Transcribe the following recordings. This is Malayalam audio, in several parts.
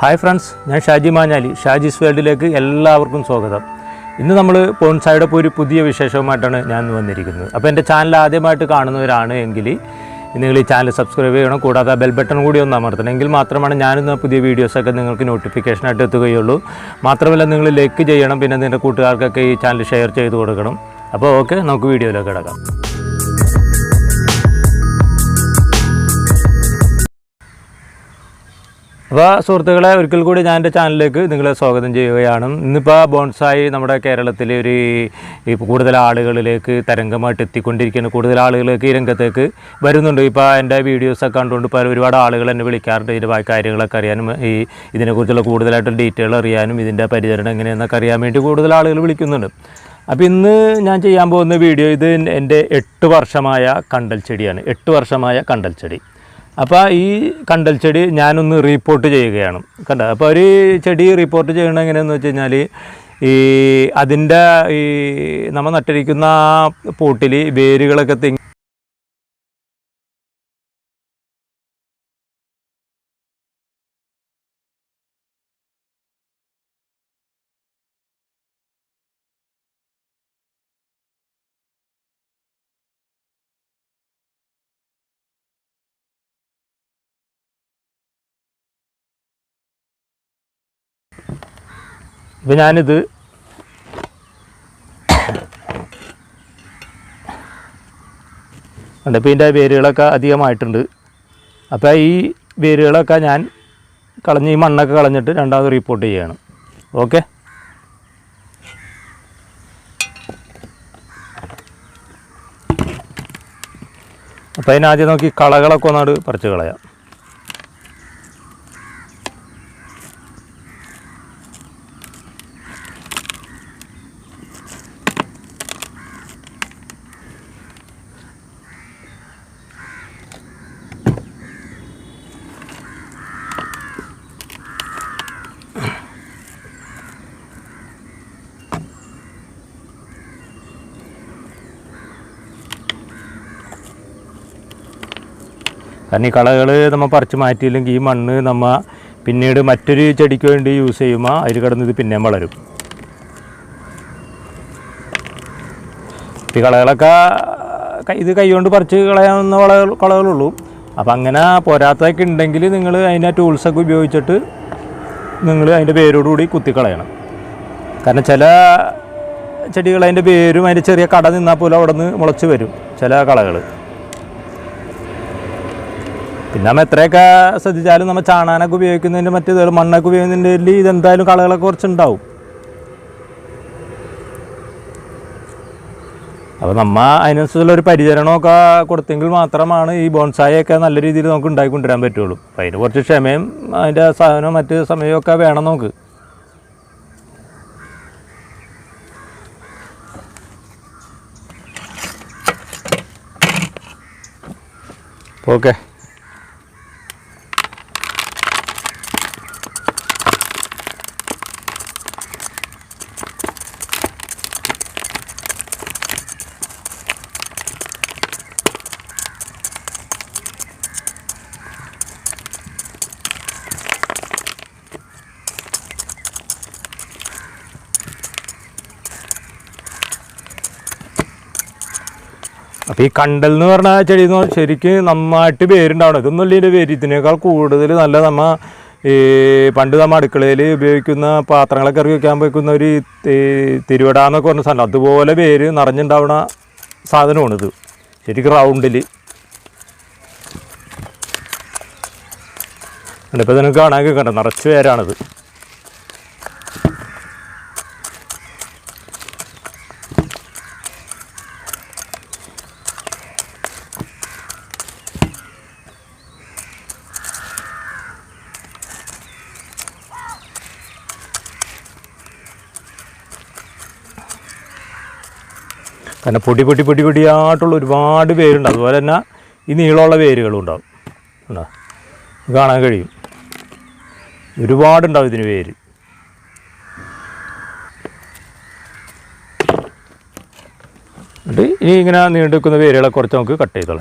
ഹായ് ഫ്രണ്ട്സ് ഞാൻ ഷാജി മാഞ്ഞാലി ഷാജിസ് വേൾഡിലേക്ക് എല്ലാവർക്കും സ്വാഗതം. ഇന്ന് നമ്മൾ പോൺസായുടെ ഒരു പുതിയ വിശേഷവുമായിട്ടാണ് ഞാൻ വന്നിരിക്കുന്നത്. അപ്പോൾ എന്റെ ചാനൽ ആദ്യമായിട്ട് കാണുന്നവരാണ് എങ്കിൽ നിങ്ങൾ ഈ ചാനൽ സബ്സ്ക്രൈബ് ചെയ്യണം കൂടാതെ ബെൽ ബട്ടൺ കൂടി ഒന്ന് അമർത്തണം. എങ്കിൽ മാത്രമാണ് ഞാനിന്ന് പുതിയ വീഡിയോസൊക്കെ നിങ്ങൾക്ക് നോട്ടിഫിക്കേഷനായിട്ട് എത്തുകയുള്ളൂ. മാത്രമല്ല നിങ്ങൾ ലൈക്ക് ചെയ്യണം പിന്നെ നിന്റെ കൂട്ടുകാർക്കൊക്കെ ഈ ചാനൽ ഷെയർ ചെയ്ത് കൊടുക്കണം. അപ്പോൾ ഓക്കെ നമുക്ക് വീഡിയോയിലേക്ക് കിടക്കാം. അപ്പോൾ സുഹൃത്തുക്കളെ ഒരിക്കൽ കൂടി ഞാൻ എന്റെ ചാനലിലേക്ക് നിങ്ങളെ സ്വാഗതം ചെയ്യുകയാണ്. ഇന്നിപ്പോൾ ബോൺസായി നമ്മുടെ കേരളത്തിൽ ഒരു കൂടുതൽ ആളുകളിലേക്ക് തരംഗമായിട്ട് എത്തിക്കൊണ്ടിരിക്കുന്ന കൂടുതൽ ആളുകളിലേക്ക് ഈ രംഗത്തേക്ക് വരുന്നുണ്ട്. ഇപ്പോൾ എന്റെ വീഡിയോസൊക്കെ കണ്ടുകൊണ്ട് ഇപ്പോൾ ഒരുപാട് ആളുകൾ എന്നെ വിളിക്കാറുണ്ട്. ഇതിന്റെ ബാക്കി കാര്യങ്ങളൊക്കെ അറിയാനും ഈ ഇതിനെക്കുറിച്ചുള്ള കൂടുതലായിട്ട് ഡീറ്റെയിൽ അറിയാനും ഇതിന്റെ പരിചരണം എങ്ങനെയെന്നൊക്കെ അറിയാൻ വേണ്ടി കൂടുതൽ ആളുകൾ വിളിക്കുന്നുണ്ട്. അപ്പോൾ ഇന്ന് ഞാൻ ചെയ്യാൻ പോകുന്ന വീഡിയോ ഇത് എന്റെ എട്ട് വർഷമായ കണ്ടൽ ചെടിയാണ് എട്ട് വർഷമായ കണ്ടൽ ചെടി അപ്പോൾ ഈ കണ്ടൽ ചെടി ഞാനൊന്ന് റിപ്പോർട്ട് ചെയ്യുകയാണ്. കണ്ട? അപ്പോൾ ഒരു ചെടി റിപ്പോർട്ട് ചെയ്യണം എങ്ങനെയാണെന്ന് വെച്ച് കഴിഞ്ഞാൽ ഈ അതിന്റെ ഈ നമ്മൾ നട്ടിരിക്കുന്ന പോട്ടിൽ വേരുകളൊക്കെ തിങ്ങി ഇപ്പം ഞാനിത് ഉണ്ട് ഇപ്പോൾ ഇതിന്റെ വേരുകളൊക്കെ അധികമായിട്ടുണ്ട്. അപ്പോൾ ഈ വേരുകളൊക്കെ ഞാൻ കളഞ്ഞ് ഈ മണ്ണൊക്കെ കളഞ്ഞിട്ട് രണ്ടാമത് റിപ്പോർട്ട് ചെയ്യാണ്. ഓക്കെ അപ്പോൾ അതിനാദ്യം നോക്കി കളകളൊക്കെ ഒന്നാട് പറിച്ച് കളയാം. കാരണം ഈ കളകൾ നമ്മൾ പറിച്ച് മാറ്റിയില്ലെങ്കിൽ ഈ മണ്ണ് നമ്മ പിന്നീട് മറ്റൊരു ചെടിക്ക് വേണ്ടി യൂസ് ചെയ്യുമ്പോൾ അതിൽ കിടന്ന് ഇത് പിന്നെയും വളരും. ഈ കളകളൊക്കെ ഇത് കൈകൊണ്ട് പറിച്ച് കളയാവുന്ന വളകൾ കളകളുള്ളൂ. അപ്പം അങ്ങനെ പോരാത്തതൊക്കെ ഉണ്ടെങ്കിൽ നിങ്ങൾ അതിന്റെ ടൂൾസൊക്കെ ഉപയോഗിച്ചിട്ട് നിങ്ങൾ അതിന്റെ പേരോടുകൂടി കുത്തിക്കളയണം കാരണം ചില ചെടികൾ അതിന്റെ പേരും അതിന്റെ ചെറിയ കട നിന്നാൽ പോലും അവിടെ നിന്ന് മുളച്ച് വരും ചില കളകൾ പിന്നെ നമ്മൾ എത്രയൊക്കെ ശ്രദ്ധിച്ചാലും നമ്മൾ ചാണാനൊക്കെ ഉപയോഗിക്കുന്നതിന്റെ മറ്റേ മണ്ണൊക്കെ ഉപയോഗിക്കുന്നതിന്റെ ഇതെന്തായാലും കളകളൊക്കെ കുറച്ചുണ്ടാവും. അപ്പോൾ നമ്മൾ അതിനനുസരിച്ചുള്ള ഒരു പരിചരണമൊക്കെ കൊടുത്തെങ്കിൽ മാത്രമാണ് ഈ ബോൺസായൊക്കെ നല്ല രീതിയിൽ നമുക്ക് ഉണ്ടാക്കിക്കൊണ്ടുവരാൻ പറ്റുള്ളൂ. അപ്പോൾ അതിന് കുറച്ച് ക്ഷമയും അതിന്റെ സാധനവും മറ്റ് സമയമൊക്കെ വേണം നമുക്ക്. ഓക്കെ. അപ്പോൾ ഈ കണ്ടൽ എന്ന് പറഞ്ഞ ചെടി എന്ന് പറഞ്ഞാൽ ശരിക്കും നന്നായിട്ട് വേരുണ്ടാവണം. ഇതൊന്നും ഇതിന്റെ ഇതിനേക്കാൾ കൂടുതൽ നല്ല നമ്മ ഈ പണ്ട് നമ്മ അടുക്കളയിൽ ഉപയോഗിക്കുന്ന പാത്രങ്ങളൊക്കെ ഇറക്കി വെക്കാൻ വെക്കുന്ന ഒരു തിരുവിട എന്നൊക്കെ പറഞ്ഞ സാധനം. അതുപോലെ പേര് നിറഞ്ഞുണ്ടാവണ സാധനമാണിത് ശരിക്കും റൗണ്ടിൽ ഇപ്പോൾ നിനക്ക് കാണാൻ കേൾക്കണ്ട നിറച്ച് പേരാണിത് കാരണം പൊടി പൊടി പൊടി പൊടിയായിട്ടുള്ള ഒരുപാട് വേരുണ്ട് അതുപോലെ തന്നെ ഈ നീളമുള്ള വേരുകളും ഉണ്ടാവും. ഉണ്ടോ കാണാൻ കഴിയും. ഒരുപാടുണ്ടാവും ഇതിന് വേര്. ഇനി ഇങ്ങനെ നീണ്ടു നിൽക്കുന്ന വേരുകളെ കുറച്ച് നമുക്ക് കട്ട് ചെയ്ത്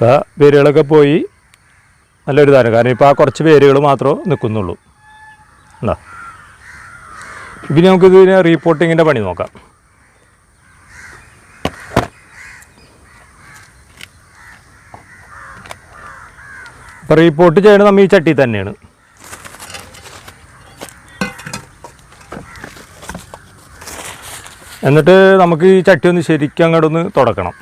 ഇപ്പോൾ വേരുകളൊക്കെ പോയി നല്ലൊരു താരം കാരണം ഇപ്പോൾ ആ കുറച്ച് വേരുകൾ മാത്രമേ നിൽക്കുന്നുള്ളൂ. എന്താ ഇനി നമുക്ക് ഇതിന് റീപോർട്ടിങ്ങിന്റെ പണി നോക്കാം. അപ്പോൾ റീപോർട്ട് ചെയ്യണത് നമ്മൾ ഈ ചട്ടി തന്നെയാണ്. എന്നിട്ട് നമുക്ക് ഈ ചട്ടി ഒന്ന് ശരിക്കും അങ്ങോട്ടൊന്ന് തുടക്കണം.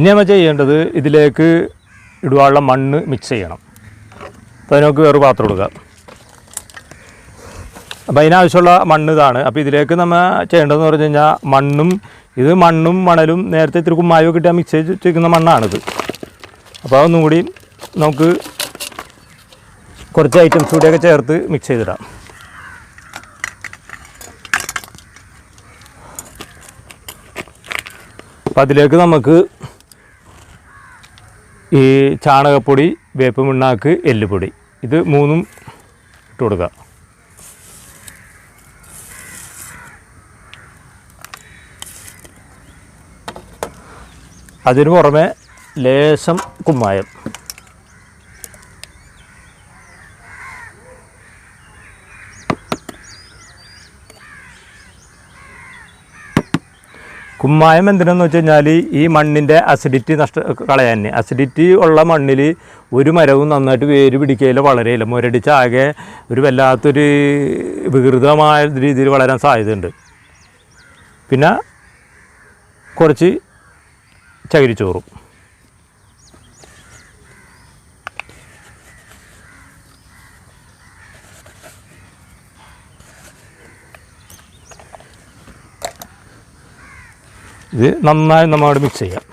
ഇനി നമ്മൾ ചെയ്യേണ്ടത് ഇതിലേക്ക് ഇടുവാനുള്ള മണ്ണ് മിക്സ് ചെയ്യണം. അപ്പോൾ അതിനൊക്കെ വേറെ പാത്രം ഇടുക. അപ്പോൾ അതിനാവശ്യമുള്ള മണ്ണ് ഇതാണ്. അപ്പോൾ ഇതിലേക്ക് നമ്മൾ ചെയ്യേണ്ടതെന്ന് പറഞ്ഞു കഴിഞ്ഞാൽ മണ്ണും ഇത് മണ്ണും മണലും നേരത്തെ ഇത്തിരി കുമ്മായോ കിട്ടിയാൽ മിക്സ് ചെയ്ത് വെച്ചിരിക്കുന്ന മണ്ണാണിത്. അപ്പോൾ അതൊന്നും കൂടി നമുക്ക് കുറച്ച് ഐറ്റംസ് കൂടിയൊക്കെ ചേർത്ത് മിക്സ് ചെയ്തിടാം. അപ്പം അതിലേക്ക് നമുക്ക് ഈ ചാണകപ്പൊടി വേപ്പ് മിണ്ണാക്ക് എല്ലുപൊടി. ഇത് മൂന്നും ഇട്ട് കൊടുക്കുക അതിന് പുറമെ ലേശം കുമ്മായം. കുമ്മായം എന്തിനാന്ന് വെച്ച് കഴിഞ്ഞാൽ ഈ മണ്ണിന്റെ അസിഡിറ്റി നഷ്ട കളയാൻ. അസിഡിറ്റി ഉള്ള മണ്ണിൽ ഒരു മരവും നന്നായിട്ട് വേര് പിടിക്കുകയില്ല വളരെയില്ല. മുരടിച്ച് ആകെ ഒരു വല്ലാത്തൊരു വികൃതമായ രീതിയിൽ വളരാൻ സാധ്യതയുണ്ട്. പിന്നെ കുറച്ച് ചകിരിച്ചോറും. ഇത് നന്നായി നമ്മോട് മിക്സ് ചെയ്യാം.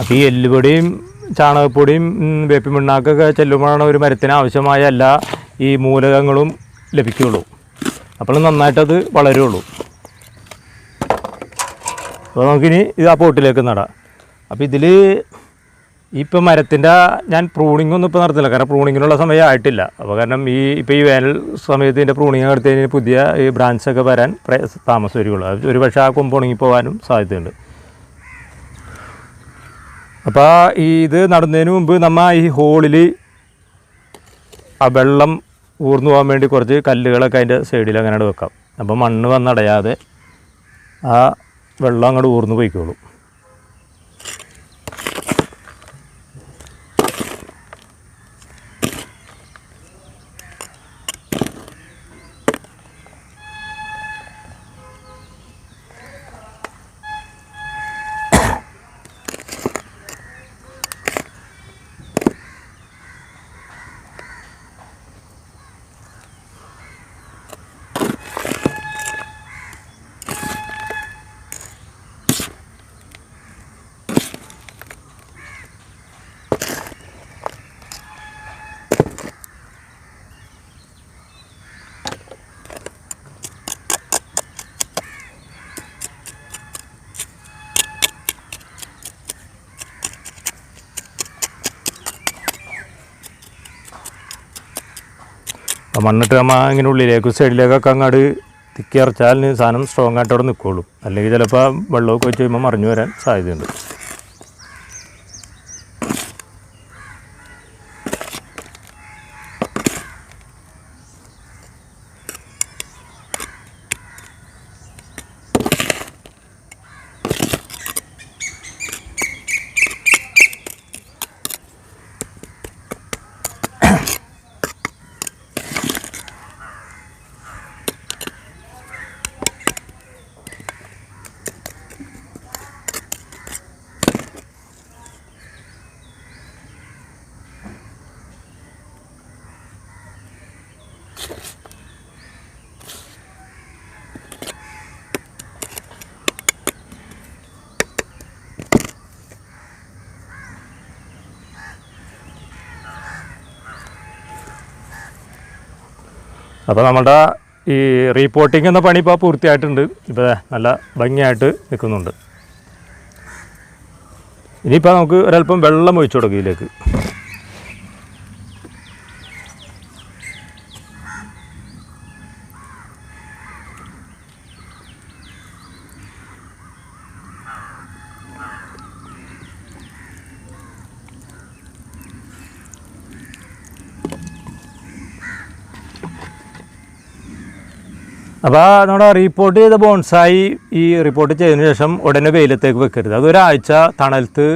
അപ്പോൾ ഈ എല്ലുപൊടിയും ചാണകപ്പൊടിയും വേപ്പിൻ പിണ്ണാക്കൊക്കെ ചെല്ലുമ്പോഴാണ് ഒരു മരത്തിന് ആവശ്യമായ എല്ലാ ഈ മൂലകങ്ങളും ലഭിക്കുകയുള്ളൂ. അപ്പോൾ നന്നായിട്ടത് വളരുള്ളൂ അപ്പോൾ നമുക്കിനി ഇത് ആ പോട്ടിലേക്ക് നടാം. അപ്പോൾ ഇതിൽ ഇപ്പം മരത്തിന്റെ ഞാൻ പ്രൂണിംഗ് ഒന്നും ഇപ്പോൾ നടത്തില്ല. കാരണം പ്രൂണിങ്ങിനുള്ള സമയം ആയിട്ടില്ല. അപ്പോൾ കാരണം ഈ ഇപ്പോൾ ഈ വേനൽ സമയത്ത് ഇതിന്റെ പ്രൂണിങ് എടുത്തു കഴിഞ്ഞാൽ പുതിയ ഈ ബ്രാഞ്ചൊക്കെ വരാൻ താമസം വരികയുള്ളൂ അത് ഒരു പക്ഷേ ആ കൊമ്പ് ഉണങ്ങി പോകാനും സാധ്യതയുണ്ട്. അപ്പോൾ ഈ ഇത് നടുന്നതിന് മുമ്പ് നമ്മൾ ഈ ഹോളിൽ ആ വെള്ളം ഊർന്നു പോകാൻ വേണ്ടി കുറച്ച് കല്ലുകളൊക്കെ അതിന്റെ സൈഡിൽ അങ്ങനെ വെക്കാം. അപ്പോൾ മണ്ണ് വന്നടയാതെ ആ വെള്ളം അങ്ങോട്ട് ഊർന്നു പോയിക്കോളും. അപ്പോൾ മണ്ണിട്ട് നമ്മൾ ഇങ്ങനെ ഉള്ളിലേക്ക് സൈഡിലേക്കൊക്കെ അങ്ങോട്ട് തിക്കി ഇറച്ചാൽ സാധനം സ്ട്രോങ് ആയിട്ട് അവിടെ നിൽക്കുള്ളൂ അല്ലെങ്കിൽ ചിലപ്പോൾ വെള്ളമൊക്കെ വെച്ച് കഴിയുമ്പോൾ മറിഞ്ഞു വരാൻ സാധ്യതയുണ്ട്. അപ്പോൾ നമ്മുടെ ഈ റീപോർട്ടിംഗ് എന്ന പണി ഇപ്പോൾ പൂർത്തിയായിട്ടുണ്ട്. ഇപ്പോൾ നല്ല ഭംഗിയായിട്ട് നിൽക്കുന്നുണ്ട്. ഇനിയിപ്പോൾ നമുക്ക് ഒരല്പം വെള്ളം ഒഴിച്ചു കൊടുക്കും ഇതിലേക്ക്. അപ്പോൾ നമ്മുടെ റിപ്പോർട്ട് ചെയ്ത ബോൺസായി ഈ റിപ്പോർട്ട് ചെയ്തതിന് ശേഷം ഉടനെ വെയിലത്തേക്ക് വെക്കരുത്. അതൊരാഴ്ച തണലത്ത്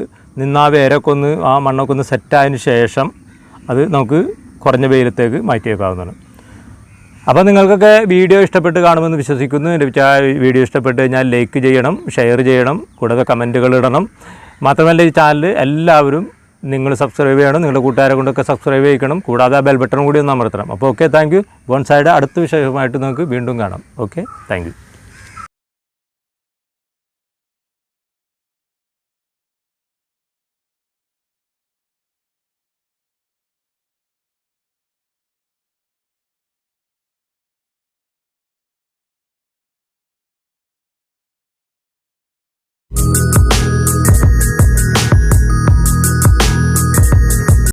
നിന്ന് ആ വേരൊക്കെ ഒന്ന് ആ മണ്ണൊക്കെ ഒന്ന് സെറ്റായതിന് ശേഷം അത് നമുക്ക് കുറഞ്ഞ വെയിലത്തേക്ക് മാറ്റി വെക്കാവുന്നതാണ് അപ്പോൾ നിങ്ങൾക്കൊക്കെ വീഡിയോ ഇഷ്ടപ്പെട്ട് കാണുമെന്ന് വിശ്വസിക്കുന്നു. എന്റെ വീഡിയോ ഇഷ്ടപ്പെട്ട് കഴിഞ്ഞാൽ ലൈക്ക് ചെയ്യണം ഷെയർ ചെയ്യണം കൂടാതെ കമന്റുകൾ ഇടണം. മാത്രമല്ല ഈ ചാനൽ എല്ലാവരും നിങ്ങൾ സബ്സ്ക്രൈബ് ചെയ്യണം നിങ്ങളുടെ കൂട്ടുകാരെ കൊണ്ടൊക്കെ സബ്സ്ക്രൈബ് ചെയ്യിക്കണം. കൂടാതെ ആ ബെൽ ബട്ടൺ കൂടി ഒന്ന് അമർത്തണം. അപ്പോൾ ഓക്കെ താങ്ക് യു സൈഡ് അടുത്ത വിഷയമായിട്ട് നിങ്ങൾക്ക് വീണ്ടും കാണാം. Okay thank